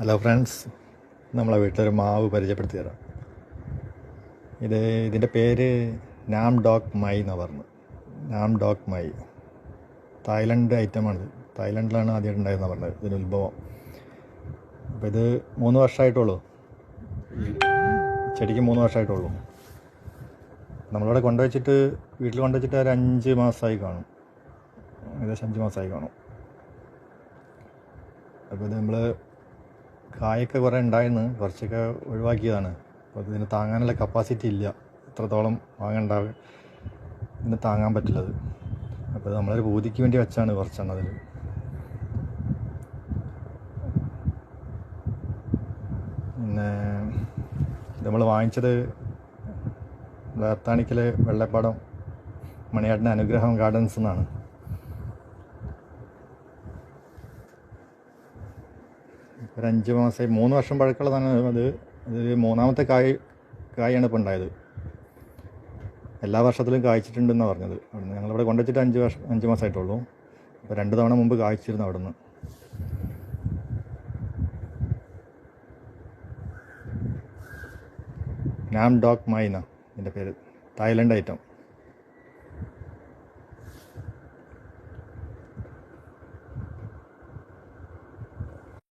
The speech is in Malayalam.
ഹലോ ഫ്രണ്ട്സ് നമ്മളെ വീട്ടിലൊരു മാവ് പരിചയപ്പെടുത്തി തരാം ഇത് ഇതിന്റെ പേര് നാം ഡോക് മൈ എന്നാണ് പറഞ്ഞത് നാം ഡോക് മൈ. തായ്ലൻഡ് ഐറ്റമാണ്. തായ്ലൻഡിലാണ് ആദ്യമായിട്ട് ഉണ്ടായതെന്നാണ് പറഞ്ഞത്. ഇതിന് ഉത്ഭവം. അപ്പോൾ ഇത് മൂന്ന് വർഷമായിട്ടുള്ളൂ. ചെടിക്ക് മൂന്ന് വർഷമായിട്ടുള്ളൂ. നമ്മളിവിടെ കൊണ്ടുവച്ചിട്ട് വീട്ടിൽ കൊണ്ടുവച്ചിട്ട് ഒരു അഞ്ച് മാസമായി കാണും. ഏകദേശം അഞ്ച് മാസമായി കാണും. അപ്പോൾ ഇത് നമ്മൾ കായൊക്കെ കുറേ ഉണ്ടായിരുന്നു. കുറച്ചൊക്കെ ഒഴിവാക്കിയതാണ്. അപ്പോൾ ഇതിന് താങ്ങാനുള്ള കപ്പാസിറ്റി ഇല്ല. എത്രത്തോളം വാങ്ങണ്ട ഇതിന് താങ്ങാൻ പറ്റില്ല അത് അപ്പോൾ നമ്മളൊരു പൂതിക്ക് വേണ്ടി വെച്ചാണ് കുറച്ചെണ്ണം അതിൽ പിന്നെ നമ്മൾ വാങ്ങിച്ചത് വേർത്താണിക്കൽ വെള്ളപ്പാടം മണിയാട്ടിന്റെ അനുഗ്രഹം ഗാർഡൻസ് എന്നാണ് ഒരു അഞ്ച് മാസമായി മൂന്ന് വർഷം പഴക്കമുള്ളതാണ് അത്. അത് മൂന്നാമത്തെ കായ് കായാണ് ഇപ്പോൾ ഉണ്ടായത്. എല്ലാ വർഷത്തിലും കായ്ച്ചിട്ടുണ്ടെന്നാണ് പറഞ്ഞത്. അവിടുന്ന് ഞങ്ങളിവിടെ കൊണ്ടുവച്ചിട്ട് അഞ്ച് വർഷം അഞ്ച് മാസമായിട്ടുള്ളൂ. അപ്പോൾ രണ്ട് തവണ മുമ്പ് കായ്ച്ചിരുന്നു അവിടുന്ന്. നാം ഡോക് മൈന എന്റെ പേര്. Thailand item.